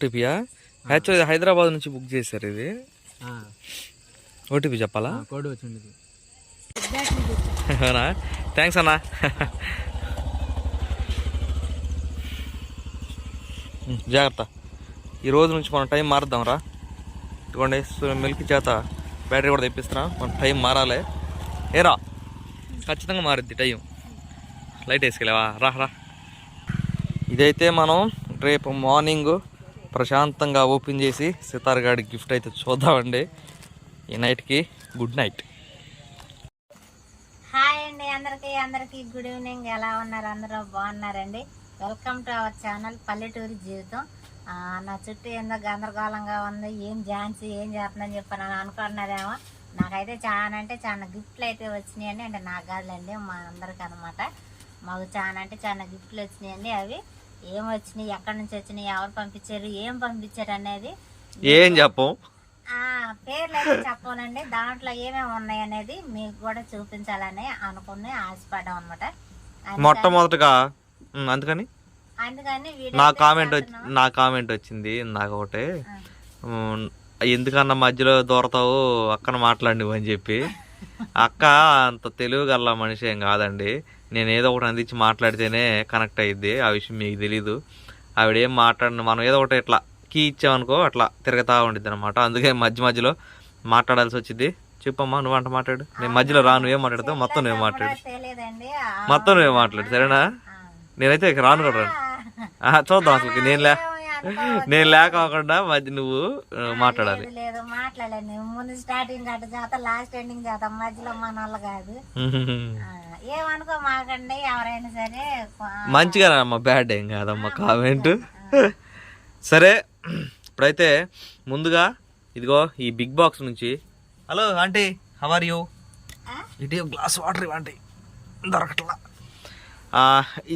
ఓటీపీయా? Actually Hyderabad నుంచి book చేశారు ఇది. ఓటీపీ చెప్పాలా? కోడ్ వచ్చింది. అవునా? థ్యాంక్స్ అన్నా. జాగ్రత్త. ఈ రోజు నుంచి మనం టైం మారుద్దాం రా. ఇదిగోండి మిల్క్ చేత బ్యాటరీ కూడా తెప్పిస్తున్నా. మన టైం మారాలి. ఏరా ఖచ్చితంగా మారుద్ది టైం. లైట్ వేసుకెళ్ళావా? రా రా. ఇదైతే మనం రేపు మార్నింగ్ ప్రశాంతంగా ఓపెన్ చేసి సితార్ గాడి గిఫ్ట్ అయితే చూద్దామండి. ఈ నైట్కి గుడ్ నైట్. హాయ్ అండి అందరికీ అందరికీ గుడ్ ఈవినింగ్. ఎలా ఉన్నారు? అందరూ బాగున్నారండి? వెల్కమ్ టు అవర్ ఛానల్ పల్లెటూరి జీవితం. నా చుట్టూ ఏందో గందరగోళంగా ఉంది. ఏం ఝాన్సీ ఏం చేస్తుందని చెప్పి నన్ను అనుకుంటున్నారేమో. నాకైతే చాలా అంటే చాలా గిఫ్ట్లు అయితే వచ్చినాయండి. అంటే నాకు కాదులేండి మా అందరికి అనమాట మాకు చాలా అంటే చాలా గిఫ్ట్లు వచ్చినాయండి అవి. ఏం వచ్చినాయి ఎక్కడి నుంచి వచ్చినాయి ఎవరు పంపించారు ఏం పంపించారు అనేది ఏం చెప్పం. పేర్లు అయితే చెప్పానండి దాంట్లో ఏమేమి ఉన్నాయి అనేది మీకు కూడా చూపించాలని అనుకుని ఆశపడ్డాం అనమాట మొట్టమొదటగా అందుకని? అందుకని నా కామెంట్. నా కామెంట్ వచ్చింది నాకు ఒకటి ఎందుకన్నా మధ్యలో దూరతావు అక్కన మాట్లాడి అని చెప్పి. అక్క అంత తెలివి గల మనిషి ఏం కాదండి. నేను ఏదో ఒకటి అందించి మాట్లాడితేనే కనెక్ట్ అయ్యిద్ది ఆ విషయం మీకు తెలీదు. ఆవిడ ఏం మాట్లాడిన. మనం ఏదో ఒకటి ఇట్లా కీ ఇచ్చామనుకో అట్లా తిరగతా ఉండిద్ది అనమాట అందుకే మధ్య మధ్యలో మాట్లాడాల్సి వచ్చింది చెప్పమ్మా నువ్వు అంట మాట్లాడు. నేను మధ్యలో రా నువ్వేం మాట్లాడతావు? మొత్తం నువ్వే మాట్లాడు. మొత్తం నువ్వే మాట్లాడు. సరేనా. నేనైతే రాను కూడా రాను. చూద్దాం అసలు నేను లే ఏమో అనుకోవద్దు. నేను లేకోకుండా మధ్య నువ్వు మాట్లాడాలి. లేదు, లేదు మాట్లాడండి ముందు స్టార్టింగ్ అటు చేత లాస్ట్ ఎండింగ్ చేత మధ్యలో మన వాళ్ళ కాదు. ఏమనుకో మాకండి ఎవరైనా సరే మంచిగా అమ్మ బ్యాడ్ ఏం కాదమ్మా కామెంట్ సరే ఇప్పుడైతే ముందుగా ఇదిగో ఈ బిగ్ బాక్స్ నుంచి. Hello aunty how are you ఆ? ఇటు గ్లాస్ వాటర్ ఇవ్వండి దొరకట్లా.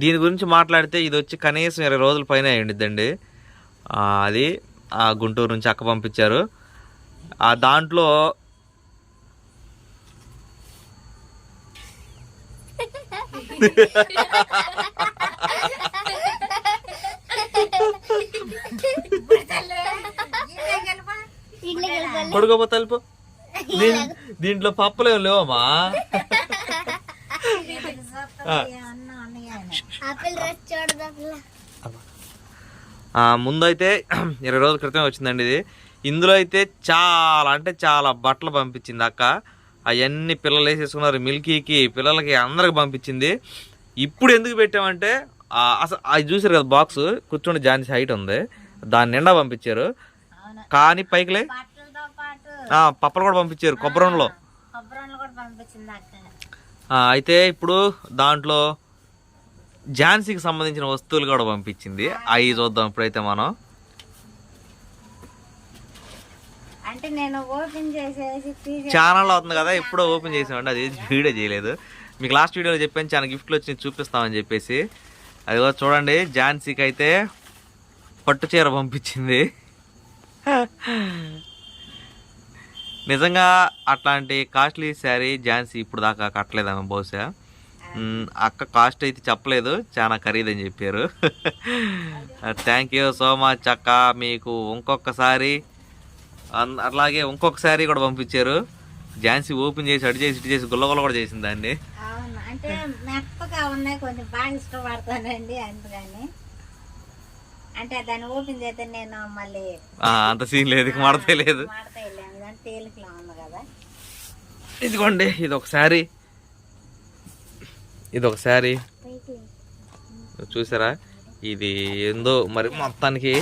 దీని గురించి మాట్లాడితే ఇది వచ్చి కనీసం ఇరవై రోజుల పైన ఆ, అది ఆ గుంటూరు నుంచి అక్క పంపించారు ఆ దాంట్లో? పడుకోపో తలుపు దీంట్లో పప్పులు ఏం లేవమ్మా. ఆ, ముందైతే ఇరవై రోజుల క్రితం వచ్చిందండి ఇది. ఇందులో అయితే చాలా అంటే చాలా బట్టలు పంపించింది అక్క. అవన్నీ పిల్లలు వేసేసుకున్నారు మిల్కీకి పిల్లలకి అందరికి పంపించింది. ఇప్పుడు ఎందుకు పెట్టామంటే అసలు అది చూసారు కదా బాక్స్? కూర్చొని జాన్స్ హైట్ ఉంది. దాని నిండా పంపించారు. కానీ పైకిలే. పప్పలు కూడా పంపించారు కొబ్బరిలో అయితే ఇప్పుడు దాంట్లో ఝాన్సీకి సంబంధించిన వస్తువులు కూడా పంపించింది. అవి చూద్దాం ఇప్పుడైతే మనం. అంటే నేను ఓపెన్ చేసేసి తీసే ఛానల్ అవుతుంది కదా ఎప్పుడో ఓపెన్ చేసామండి అది వీడియో చేయలేదు. మీకు లాస్ట్ వీడియోలో చెప్పాను చాలా గిఫ్ట్లు వచ్చి చూపిస్తామని చెప్పేసి. అది కూడా చూడండి ఝాన్సీకి అయితే పట్టు చీర పంపించింది. నిజంగా అట్లాంటి కాస్ట్లీ శారీ ఝాన్సీ ఇప్పుడు దాకా కట్టలేదామె బహుశా. అక్క కాస్ట్ అయితే చెప్పలేదు చాలా ఖరీదని చెప్పారు. థ్యాంక్ యూ సో మచ్ అక్క మీకు ఇంకొకసారి అన్- అట్లాగే ఇంకొక శారీ కూడా పంపించారు. ఝాన్సీ ఓపెన్ చేసి అటు చేసి ఇటు చేసి గుల్లగుల్ల కూడా చేసింది దాన్ని. అంటే మెత్తగా ఉన్నాయి కొంచెం బాగా ఇష్టపడతానండి అందుకని. అంటే దాన్ని ఓపెన్ చేస్తే నేను మళ్ళీ అంత సీన్ లేదు ఇక మడతే లేదు. మాడతా వెళ్ళాను దాని తేలికలా ఉంది కదా. ఇదిగోండి ఇది ఒక శారీ ఇది ఒక శారీ చూసారా? ఇది ఏందో మరి మొత్తానికి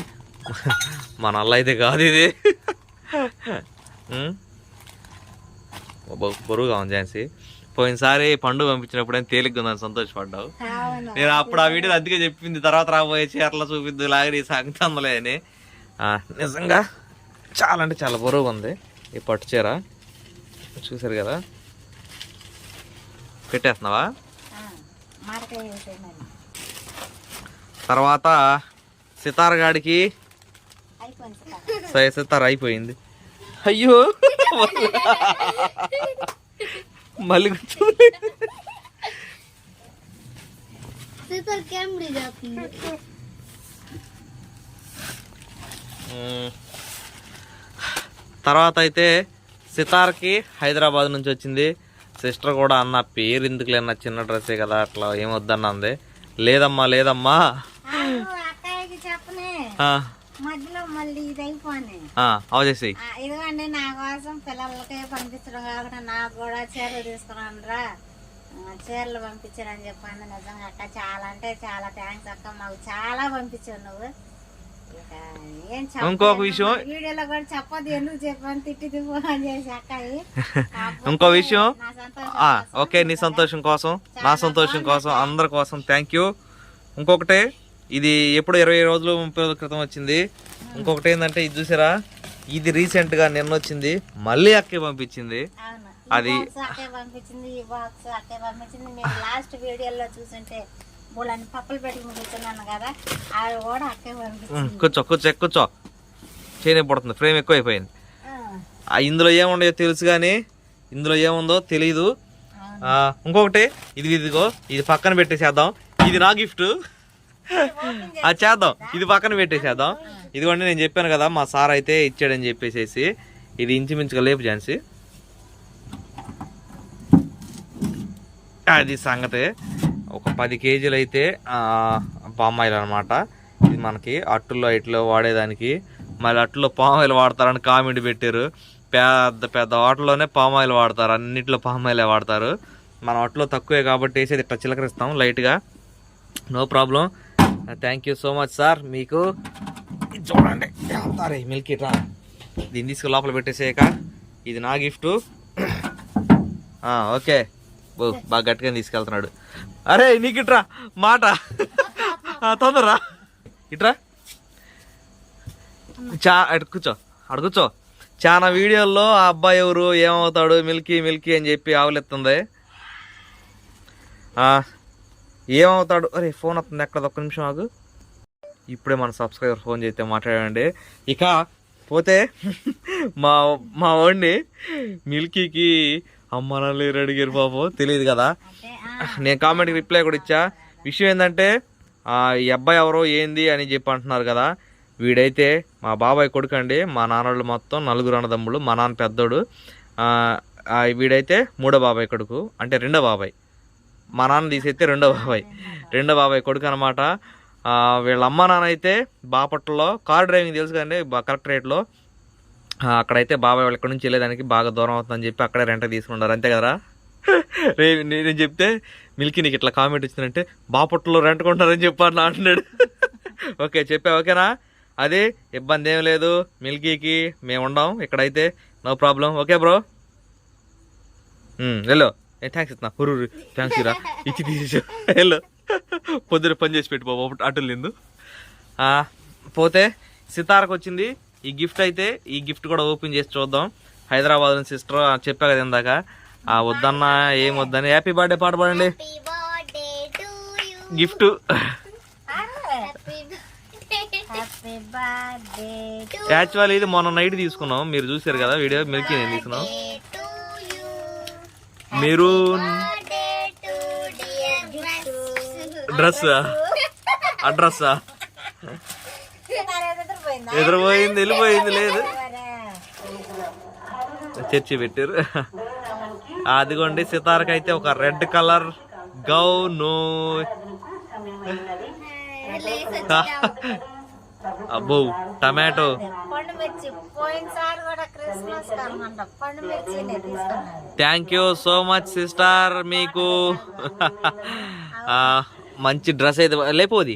మన అల్ల అయితే కాదు ఇది. బరువుగా ఉంది ఝాన్సీ. పోయినసారి పండు పంపించినప్పుడు ఏం తేలిగ్గా ఉందని సంతోషపడ్డావు. నేను అప్పుడు ఆ వీడియో అందుకే చెప్పింది తర్వాత రాబోయే చీరలు చూపిద్దు లాగరి సంగతి అందలే అని. నిజంగా చాలా అంటే చాలా బరువుగా ఉంది ఈ పట్టు చీర. చూసారు కదా? పెట్టేస్తున్నావా? తర్వాత సితార్ గాడికి సితార్. అయిపోయింది. అయ్యో! మళ్ళీ. తర్వాత అయితే సితార్కి హైదరాబాద్ నుంచి వచ్చింది. సిస్టర్ కూడా అన్న పేరు ఎందుకులే అన్న చిన్న డ్రెస్సే కదా అట్లా ఏమొద్దన్న అంది. లేదమ్మా లేదమ్మా. మధ్యలో మళ్ళీ ఇది అయిపోయి ఇదిగోండి నా కోసం పిల్లలకి పంపించడం కాకుండా నాకు కూడా చీరలు తీసుకున్నాను రా చీరలు పంపించారని చెప్పాను నిజంగా అక్క. చాలా అంటే చాలా థ్యాంక్స్ అక్క. మాకు చాలా పంపించావు నువ్వు. ఇంకొక విషయం ఇంకో విషయం ఓకే నీ సంతోషం కోసం నా సంతోషం కోసం అందరి కోసం థ్యాంక్ యూ ఇంకొకటి ఇది ఎప్పుడు ఇరవై రోజులు ముప్పై రోజుల క్రితం వచ్చింది. ఇంకొకటి ఏంటంటే ఇది చూసారా? ఇది రీసెంట్గా నిన్న వచ్చింది. మళ్ళీ అక్కే పంపించింది. అది- అది అక్కే పంపించింది ఈ బాక్స్ అక్కే పంపించింది. మీరు లాస్ట్ వీడియోలో చూసుంటే మూడని పప్పులు పెట్టి కూర్చున్నాను కదా అవి కూడా అక్కే కూర్చో కూర్చో కూర్చో. చేయని పడుతుంది ఫ్రేమ్ ఎక్కువ అయిపోయింది ఇందులో ఏముండయో తెలుసు కానీ ఇందులో ఏముందో. ఆ, ఇంకొకటి ఇది ఇదిగో ఇది పక్కన పెట్టేసేద్దాం. ఇది నా గిఫ్ట్. అది చేద్దాం. ఇది పక్కన పెట్టేసేద్దాం. ఇదిగోండి నేను చెప్పాను కదా మా సార్ అయితే ఇచ్చాడని చెప్పేసేసి ఇది ఇంచుమించుగా లేపు ఝాన్సీ. అది సంగతి. ఒక పది కేజీలు అయితే పామాయిల్ అనమాట ఇది మనకి అట్టుల్లో ఇట్లో వాడేదానికి. మళ్ళీ అట్టులో పామాయిల్ వాడతారని కామెంట్ పెట్టారు. పెద్ద పెద్ద వాటర్లోనే పామాయిల్ వాడతారు. అన్నిట్లో పామాయిలే వాడతారు. మనం అట్లో తక్కువే కాబట్టి వేసేది ఇట్లా చిలకరిస్తాం లైట్గా. No problem. Thank you so much sir. మీకు చూడండి. అరే మిల్క్ ఇట్లా దీన్ని తీసుకు లోపల పెట్టేసేయక. ఇది నా గిఫ్ట్. ఓకే. బాగా గట్టిగా తీసుకెళ్తున్నాడు. అరే నీకు ఇట్రా మాట. తొందరరా. ఇట్రా. చా కూర్చో అక్కడ కూర్చో. చాలా వీడియోల్లో ఆ అబ్బాయి ఎవరు ఏమవుతాడు మిల్కీ మిల్కీ అని చెప్పి ఆవులెత్తుంది. ఆ, ఏమవుతాడు? అరే ఫోన్ వస్తుంది ఎక్కడ ఒక్క నిమిషం ఆగు. ఇప్పుడే మన సబ్స్క్రైబర్ ఫోన్ చేస్తే మాట్లాడండి ఇక పోతే మా మా వాడిని మిల్కీకి అమ్మ లేరు అడిగారు బాబు. తెలియదు కదా. నేను కామెంట్కి రిప్లై కూడా ఇచ్చా. విషయం ఏంటంటే ఆ, ఈ అబ్బాయి ఎవరో ఏంది అని చెప్పి అంటున్నారు కదా. వీడైతే మా బాబాయ్ కొడుకు అండి మా నాన్నోళ్ళు మొత్తం నలుగురు అన్నదమ్ములు. మా నాన్న పెద్దోడు. వీడైతే మూడో బాబాయ్ కొడుకు. అంటే రెండో బాబాయ్. మా నాన్న తీసైతే రెండో బాబాయ్. రెండో బాబాయ్ కొడుకు అనమాట వీళ్ళ అమ్మ నాన్న అయితే బాపట్లలో కార్ డ్రైవింగ్ తెలుసు కదండి కలెక్టరేట్లో ఆ, అక్కడైతే బాబాయ్ వాళ్ళ నుంచి వెళ్ళేదానికి బాగా దూరం అవుతుందని చెప్పి అక్కడే రెంట్ తీసుకున్నారు అంతే కదరా? రే నేను చెప్తే మిల్కీ నీకు ఇట్లా కామెంట్ వచ్చిందంటే బాపట్లో రెంట్ కొంటారని చెప్పాను అంటున్నాడు. ఓకే చెప్పా ఓకేనా? అదే ఇబ్బంది ఏం లేదు. మిల్కీకి మేము ఉండం ఇక్కడైతే no problem okay bro hello thanks ఇస్తున్నా. హురు థ్యాంక్స్ రా ఇచ్చి తీసేసా. హలో పొద్దున పని చేసి పెట్టు అటు లేదు పోతే సితారకు వచ్చింది. ఈ గిఫ్ట్ అయితే ఈ గిఫ్ట్ కూడా ఓపెన్ చేసి చూద్దాం. హైదరాబాద్ నుంచి సిస్టర్ చెప్పా కదా ఇందాక. ఆ వద్దన్నా ఏం వద్దని. హ్యాపీ బర్త్డే పాట పాడండి. గిఫ్ట్ యాక్చువల్ ఇది మొన్న నైట్ తీసుకున్నాం. మీరు చూసారు కదా వీడియో మిల్కీ నేను తీసుకున్నాం. మీరు డ్రెస్ అడ్రస్ ఎదురుపోయింది వెళ్ళిపోయింది లేదు. చర్చి పెట్టారు. అదిగోండి సితార్కి అయితే ఒక రెడ్ కలర్ గౌను. అబ్బో tomato. Thank you so much sister మీకు. మంచి డ్రెస్ అయితే లేపోది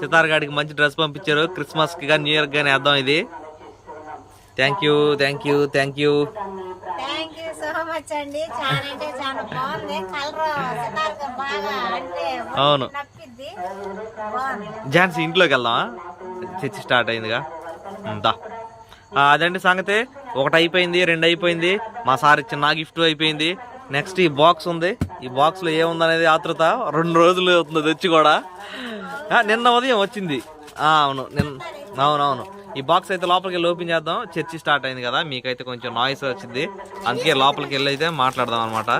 సితార్ గాడికి మంచి డ్రెస్ పంపించారు. క్రిస్మస్కి కానీ న్యూ ఇయర్ కానీ వేద్దాం ఇది. Thank you thank you thank you thank you so much అండి. చాలా అంటే చాలా బాగుంది. కలర్ సితార్గా బాగా అంటే అవును. ఝాన్సీ ఇంట్లోకి వెళ్దామా? చర్చి స్టార్ట్ అయిందిగా. దా. అదండి సంగతి. ఒకటి అయిపోయింది రెండు అయిపోయింది. మా సార్ ఇచ్చిన నా గిఫ్ట్ అయిపోయింది. నెక్స్ట్ ఈ బాక్స్ ఉంది. ఈ బాక్స్లో ఏముందనేది ఆతృత రెండు రోజులు అవుతుంది వచ్చి కూడా. నిన్న ఉదయం వచ్చింది. అవును నిన్న అవునవును. ఈ బాక్స్ అయితే లోపలికి వెళ్ళి ఓపెన్ చేద్దాం. చర్చి స్టార్ట్ అయింది కదా మీకైతే కొంచెం నాయిస్ వచ్చింది. అందుకే లోపలికి వెళ్ళి అయితే మాట్లాడదాం అనమాట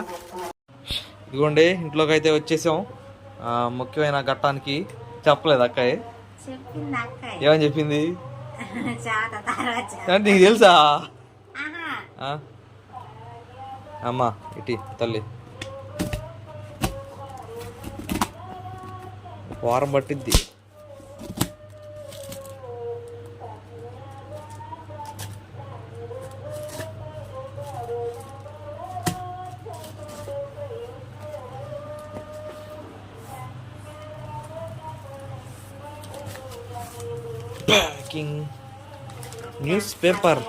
ఇదిగోండి ఇంట్లోకి అయితే వచ్చేసాం ముఖ్యమైన ఘట్టానికి చెప్పలేదు అక్కయ్య ఏమని చెప్పింది? నీకు తెలుసా? అమ్మా ఇటీ తల్లి. వారం పట్టిద్ది. ప్యాకింగ్ న్యూస్ పేపర్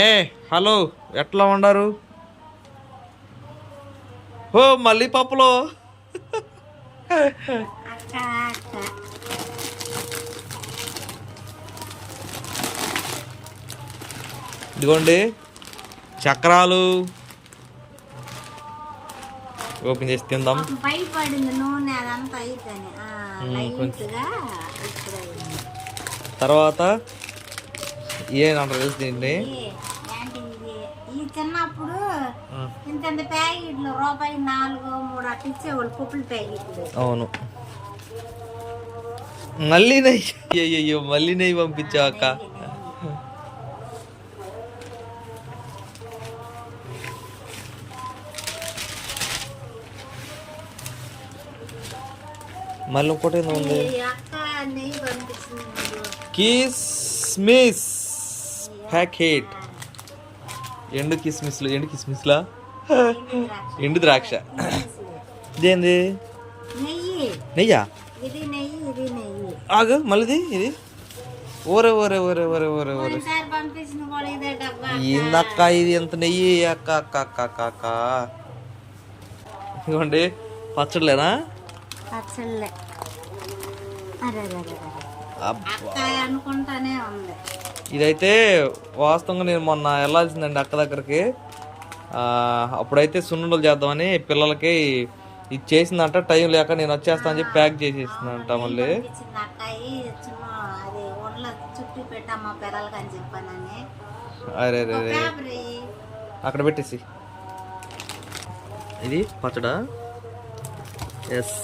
ఏ హలో ఎట్లా ఉండారు ఓ మళ్ళీ పప్పులో అక్క అక్క ఇదిగోండి. చక్రాలు. ఓపెన్ చేసి తిందాం. తర్వాత ఏనంటారు తెలుసు దీన్ని ఏ, ఏంటి ఇది ఈ చిన్నప్పుడు ఇంత ప్యాకెట్లు రూపాయి నాలుగు మూడు అట్లా ఇచ్చేవాళ్ళు పప్పుల ప్యాకెట్లు. అవును. మళ్ళీ నెయ్యి. అయ్యో మళ్ళీ నెయ్యి పంపించావు అక్క. మళ్ళీ ఇంకోటి ఏందో ఉంది. కిస్మిస్ ప్యాకెట్. ఎండు కిస్మిస్లు ఎండు కిస్మిస్లా? ఎండు ద్రాక్ష. ఇదేంది? నెయ్యి. నెయ్యా? ఇది నెయ్యి ఇది నెయ్యి. ఆగు మళ్ళీది ఇది. ఓరే ఓరే ఓరే ఓరే ఓరే ఓరే. ఏందక్క ఇది? ఎంత నెయ్యి? అక్క అక్క అక్క అక్క అక్క. ఇదిగోండి పచ్చడిలేనా పచ్చళ్ళే. ఇదైతే వాస్తవంగా నేను మొన్న వెళ్ళాల్సిందండి అక్క దగ్గరికి. అప్పుడైతే సున్నుండలు చేద్దామని పిల్లలకి ఇది చేసిందంట టైం లేక నేను వచ్చేస్తా అని చెప్పి ప్యాక్ చేసేసిందంట మళ్ళీ. అరే. అక్కడ పెట్టేసి. ఇది పచ్చడా? ఎస్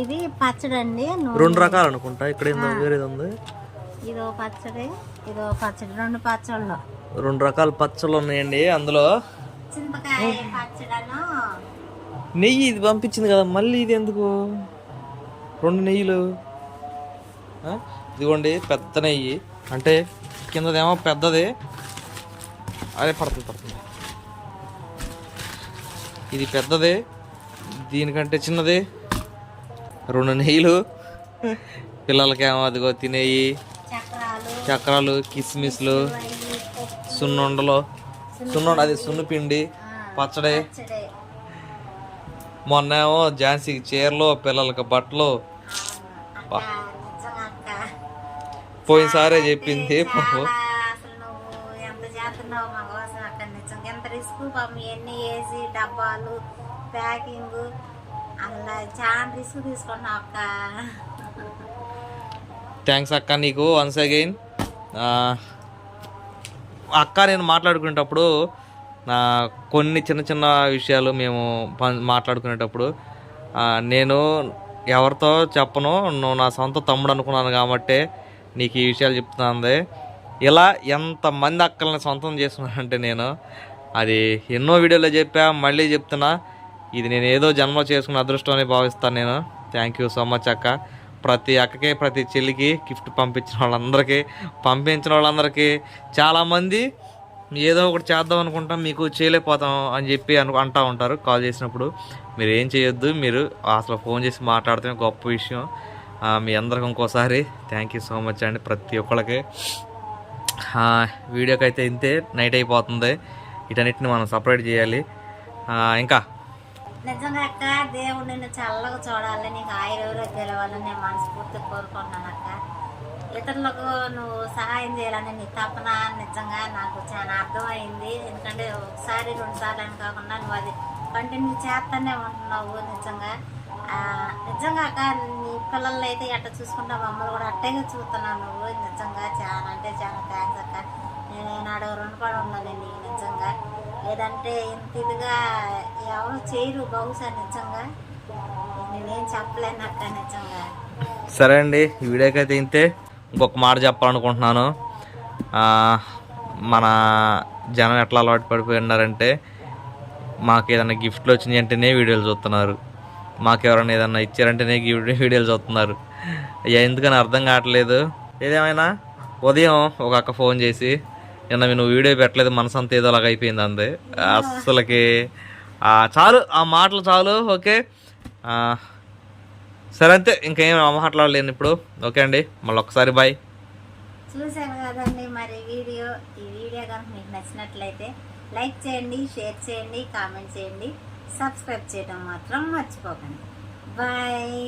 ఇది పచ్చడి అండి నూనె. రెండు రకాలు అనుకుంటా ఇక్కడ వేరేది ఉంది. ఇదో పచ్చడి. ఇదో పచ్చడి రెండు పచ్చళ్ళు. రెండు రకాల పచ్చళ్ళు ఉన్నాయండి అందులో. చింతకాయ పచ్చడను. నెయ్యి ఇది పంపించింది కదా మళ్ళీ ఇది ఎందుకు? రెండు నెయ్యిలు? ఇదిగోండి పెద్ద నెయ్యి. అంటే కిందదేమో పెద్దది. అదే పడుతుంది పడుతుంది. ఇది పెద్దది దీనికంటే చిన్నది. రెండు నెయ్యిలు. పిల్లలకేమో అదిగో తినేయి. చక్రాలు కిస్మిస్లు సున్నుండలు. సున్నుండ అది సున్నుపిండి పచ్చడి పచ్చడి. మొన్న ఏమో ఝాన్సీకి చీరలు పిల్లలకి బట్టలు. పోయినసారే చెప్పింది పాపం చాలా అసలు నువ్వు ఎంత చేస్తున్నావు మా కోసం అక్కడ నిజంగా ఎంత రిస్క్ పాపం ఎన్ని వేసి డబ్బాలు ప్యాకింగ్. అలా చాలా రిస్క్ తీసుకున్నావు అక్క. థ్యాంక్స్ అక్క నీకు వన్స్ అగైన్. అక్క నేను మాట్లాడుకునేటప్పుడు నా కొన్ని చిన్న చిన్న విషయాలు మేము పం- మాట్లాడుకునేటప్పుడు నేను ఎవరితో చెప్పను నువ్వు నా సొంత తమ్ముడు అనుకున్నాను కాబట్టి నీకు ఈ విషయాలు చెప్తుంది. ఇలా ఎంతమంది అక్కల్ని సొంతం చేసుకున్నానంటే నేను అది ఎన్నో వీడియోలో చెప్పా మళ్ళీ చెప్తున్నా. ఇది నేను ఏదో జన్మ చేసుకున్న అదృష్టం అని భావిస్తాను నేను. థ్యాంక్ యూ సో మచ్ అక్క. ప్రతి అక్కకి ప్రతి చెల్లికి గిఫ్ట్ పంపించిన వాళ్ళందరికీ పంపించిన వాళ్ళందరికీ చాలామంది ఏదో ఒకటి చేద్దాం అనుకుంటాం మీకు చేయలేకపోతాం అని చెప్పి అను అంటూ ఉంటారు. కాల్ చేసినప్పుడు మీరు ఏం చేయొద్దు మీరు అసలు ఫోన్ చేసి మాట్లాడితే గొప్ప విషయం. మీ అందరికి ఇంకోసారి థ్యాంక్ యూ సో మచ్ అండి ప్రతి ఒక్కళ్ళకి. వీడియోకి అయితే ఇంతే నైట్ అయిపోతుంది. వీటన్నిటిని మనం సపరేట్ చేయాలి. ఇంకా నిజంగా అక్క దేవుడు నిన్ను చల్లగా చూడాలి నీకు ఆయుర్వేద గెలవాలని నేను మనస్ఫూర్తిగా కోరుకుంటున్నాను అక్క. ఇతరులకు నువ్వు సహాయం చేయాలని నీ తపన నిజంగా నాకు చాలా అర్థమైంది. ఎందుకంటే ఒకసారి రెండుసార్లు అని కాకుండా నువ్వు అది కంటిన్యూ చేస్తానే ఉంటున్నావు నిజంగా. నిజంగా అక్క నీ పిల్లల్ని అయితే ఎట్ట చూసుకుంటావు మమ్మల్ని కూడా అట్టేగా చూస్తున్నావు నువ్వు. నిజంగా చాలా అంటే చాలా థ్యాంక్స్ అక్క. నేను ఏనాడు రుణపడి ఉన్నాను నీకు నిజంగా. లేదంటే ఇంత ఇదిగా ఎవరు చేయరు బహుశా నిజంగా. నేనేం చెప్పలేను అక్క నిజంగా. సరే అండి ఈ వీడియోకి అయితే ఇంతే. ఇంకొక మాట చెప్పాలనుకుంటున్నాను. మన జనం ఎట్లా అలవాటు పడిపోయి ఉన్నారంటే మాకు ఏదైనా గిఫ్ట్లు వచ్చినాయి అంటేనే వీడియోలు చూస్తున్నారు. మాకు ఎవరైనా ఏదైనా ఇచ్చారంటేనే గిఫ్ట్ వీడియోలు చూస్తున్నారు. ఎందుకని అర్థం కావట్లేదు. ఏదేమైనా? ఉదయం ఒక అక్క ఫోన్ చేసి నిన్న నువ్వు వీడియో పెట్టలేదు మనసంతా అలాగ అయిపోయింది అంది. అస్సలకి చాలు ఆ మాటలు చాలు ఓకే. సరే అంతే ఇంకేం మాట్లాడలేను ఇప్పుడు. ఓకే అండి మళ్ళీ ఒకసారి బాయ్. చూశాను కదండి మరి వీడియో ఈ వీడియో కనుక మీకు నచ్చినట్లయితే లైక్ చేయండి షేర్ చేయండి కామెంట్ చేయండి సబ్స్క్రైబ్ చేయడం మాత్రం మర్చిపోకండి. బాయ్.